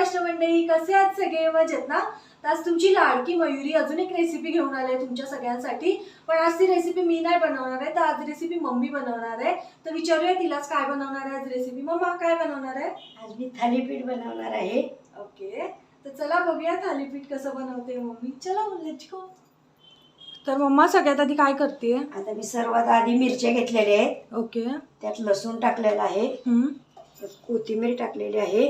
महाराष्ट्र मंडळी कसे आहात सगळे? मजेत ना? तर आज तुमची लाडकी मयुरी अजून एक रेसिपी घेऊन आली तुमच्या सगळ्यांसाठी. पण आज ती रेसिपी मी नाही बनवणार आहे तर आज रेसिपी मम्मी बनवणार आहे. तर विचारूया तिलाच काय बनवणार आहे आज रेसिपी मम्मा काय बनवणार आहे? आज मी थालीपीठ बनवणार आहे. ओके. तर चला बघूया थालीपीठ कसं बनवते मम्मी. चला लेट्स तर मम्मा सगळ्यात आधी काय करते आता मी सर्वात आधी मिरच्या घेतलेल्या आहेत. ओके. त्यात लसूण टाकलेला आहे. कोथिंबीर टाकलेली आहे.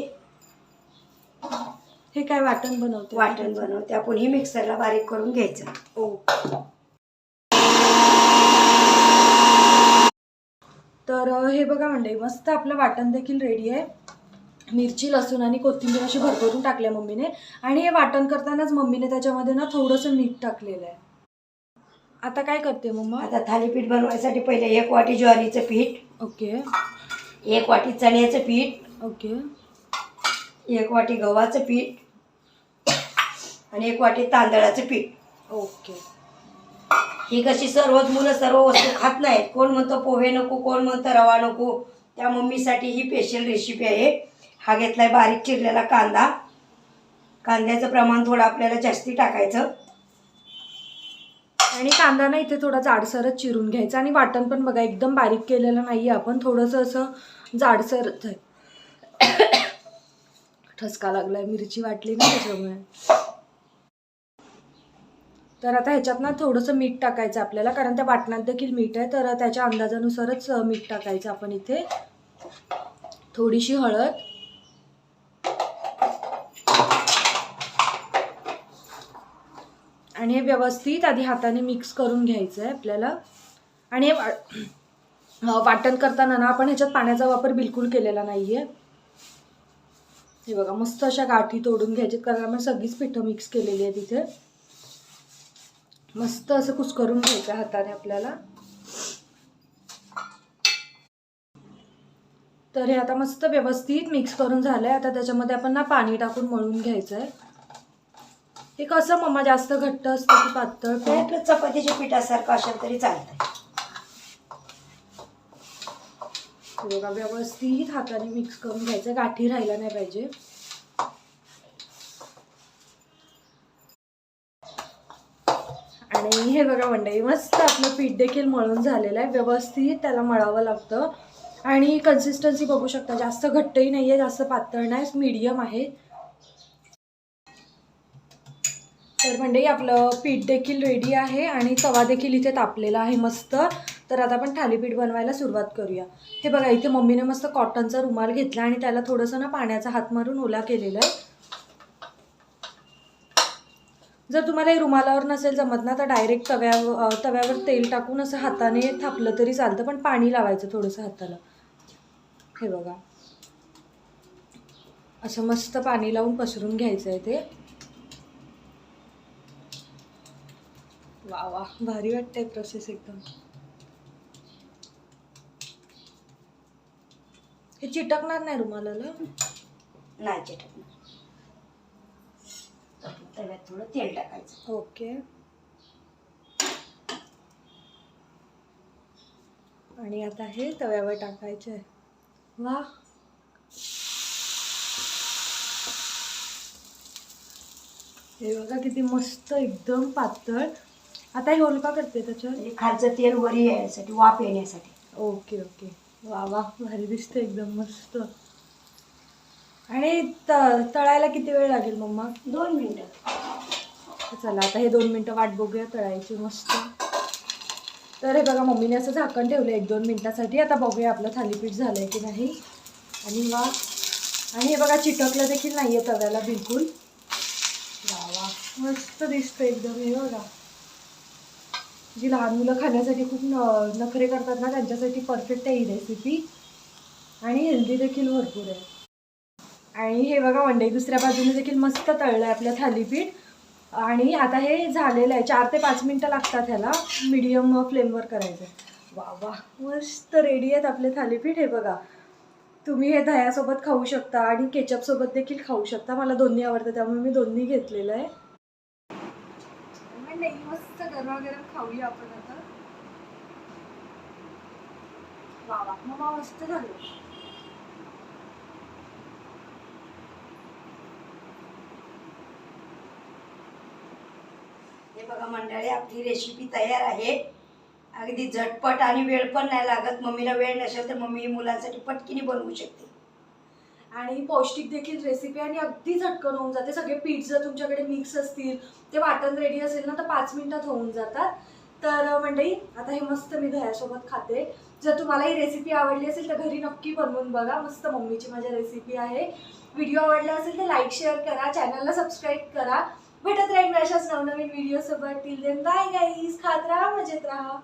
हे काय वाटण बनवते? वाटण बनवते. आपण ही मिक्सरला बारीक करून घ्यायचं. ओ तर अ, हे बघा मंडळी मस्त आपलं वाटण देखील रेडी आहे. मिरची लसूण आणि कोथिंबीर अशी भरभरून टाकल्या मम्मीने. आणि हे वाटण करतानाच मम्मीने त्याच्यामध्ये ना थोडंसं मीठ टाकलेलं आहे. आता काय करते मम्मा? आता थालीपीठ बनवायसाठी पहिले एक वाटी ज्वारीचं पीठ ओके. एक वाटी चण्याचं पीठ ओके. एक वाटी गव्हाचं पीठ आणि एक वाटी तांदळाचं पीठ. ओके. ही कशी सर्वच मुलं सर्व वस्तू खात नाहीत. कोण म्हणतं पोहे नको कोण म्हणतं रवा नको त्या मम्मीसाठी ही स्पेशल रेसिपी आहे. हा घेतलाय बारीक चिरलेला कांदा. कांद्याचं प्रमाण थोडं आपल्याला जास्ती टाकायचं. आणि कांदा ना इथे थोडा जाडसरच चिरून घ्यायचा आणि वाटण पण बघा एकदम बारीक केलेलं नाही आपण. थोडंसं असं जाडसरच आहे. ठसका लागलाय मिरची वाटली ना त्याच्यामुळे. तर आता ह्याच्यात ना थोडंसं मीठ टाकायचं आपल्याला कारण त्या वाटणात देखील मीठ आहे तर त्याच्या अंदाजानुसारच मीठ टाकायचं आपण इथे. थोडीशी हळद. आणि हे व्यवस्थित आधी हाताने मिक्स करून घ्यायचं आहे आपल्याला. आणि हे वाटण करताना ना आपण ह्याच्यात पाण्याचा वापर बिलकुल केलेला नाही आहे हे बघा मस्त अशा गाठी तोडून घ्यायच्यात कारण आपण सगळीच पिठं मिक्स केलेली आहे तिथे मस्त असं कुस्करून घ्यायचं हाताने आपल्याला. तर हे आता मस्त व्यवस्थित मिक्स करून झालं आहे आता त्याच्यामध्ये आपण ना पाणी टाकून मळून घ्यायचं आहे हे कसं मम्मा जास्त घट्ट असतं की पातळ? ते आपलं चपातीच्या पिठासारखं असेल तरी चालतंय. हे बघा व्यवस्थित हाताने मिक्स करून घ्यायचं. गाठी राहायला नाही पाहिजे. आणि हे बघा मंडळी मस्त आपलं पीठ देखील मळून झालेलं आहे. व्यवस्थित त्याला मळावं लागतं. आणि कन्सिस्टन्सी बघू शकता जास्त घट्टही नाही आहे जास्त पातळ नाही मीडियम आहे. तर म्हणजे आपलं पीठ देखील रेडी आहे आणि तवा देखील इथे तापलेला आहे मस्त. तर आता आपण थालीपीठ बनवायला सुरुवात करूया. हे बघा इथे मम्मीने मस्त कॉटनचा रुमाल घेतला आणि त्याला थोडंसं ना पाण्याचा हात मारून ओला केलेला आहे. जर तुम्हाला हे रुमालावर नसेल जमत ना तर डायरेक्ट तव्यावर तव्यावर तेल टाकून असं हाताने थापलं तरी चालतं पण पाणी लावायचं थोडंसं हाताला. हे बघा. असं मस्त पाणी लावून पसरून घ्यायचं आहे ते. वा वा भारी वाटतंय प्रोसेस एकदम. हे चिटकणार नाही रुमालाला नाही चिटकणार. तव्यात थोडं तेल टाकायचं. ओके. आणि आता हे तव्यावर टाकायचे आहे वा हे बघा किती मस्त एकदम पातळ आता हे होलका करते त्याच्यावर? म्हणजे खालचं तेल वरी यायसाठी वाफ येण्यासाठी. Okay okay. वा वा. भारी दिसतं एकदम मस्त. आणि त तळायला किती वेळ लागेल मम्मा दोन मिनटं. चला आता हे दोन मिनटं वाट बघूया तळायची मस्त. तर हे बघा मम्मीने असं झाकण ठेवलं एक दोन मिनटासाठी. आता बघूया आपलं थालीपीठ झालंय की नाही. आणि वा आणि हे बघा चिटकलं देखील नाही आहे तव्याला बिलकुल. वा वा. मस्त दिसतं एकदम हे बघा. जी लहान मुलं खाण्यासाठी खूप न नखरे करतात ना त्यांच्यासाठी परफेक्ट आहे ही रेसिपी आणि हेल्दी देखील भरपूर आहे. आणि हे बघा वंडे दुसऱ्या बाजूने देखील मस्त तळलं आहे आपलं थालीपीठ. आणि आता हे झालेलं आहे. चार ते पाच मिनटं लागतात ह्याला. मिडियम फ्लेमवर करायचं. वा वा. मस्त रेडी आहेत आपले थालीपीठ. हे बघा. तुम्ही हे दह्यासोबत खाऊ शकता आणि केचपसोबत देखील खाऊ शकता. मला दोन्ही आवडतं त्यामुळे मी दोन्ही घेतलेलं आहे. गरम गरम खाऊया आपण आता. वा मम्मा मस्त झालं. हे बघा मंडळी आपली रेसिपी तयार आहे. अगदी झटपट आणि वेळ पण नाही लागत. मम्मीला वेळ नसेल तर मम्मी मुलांसाठी पटकीने बनवू शकते. आणि पौष्टिक देखील रेसिपी आणि अगदी झटकन होऊन जाते. सगळे पीठ जर तुमच्याकडे मिक्स असतील ते वाटण रेडी असेल ना तर पाच मिनिटात होऊन जातात. तर मंडळी आता हे मस्त मी दह्यासोबत खाते. जर तुम्हाला ही रेसिपी आवडली असेल तर घरी नक्की बनवून बघा. मस्त मम्मीची माझ्या रेसिपी आहे. व्हिडिओ आवडला असेल तर लाईक शेअर करा. चॅनलला सबस्क्राईब करा. भेटत राहील मी अशाच नवनवीन व्हिडिओसोबत टिल देन बाय गाईज खात राहा मजेत राहा.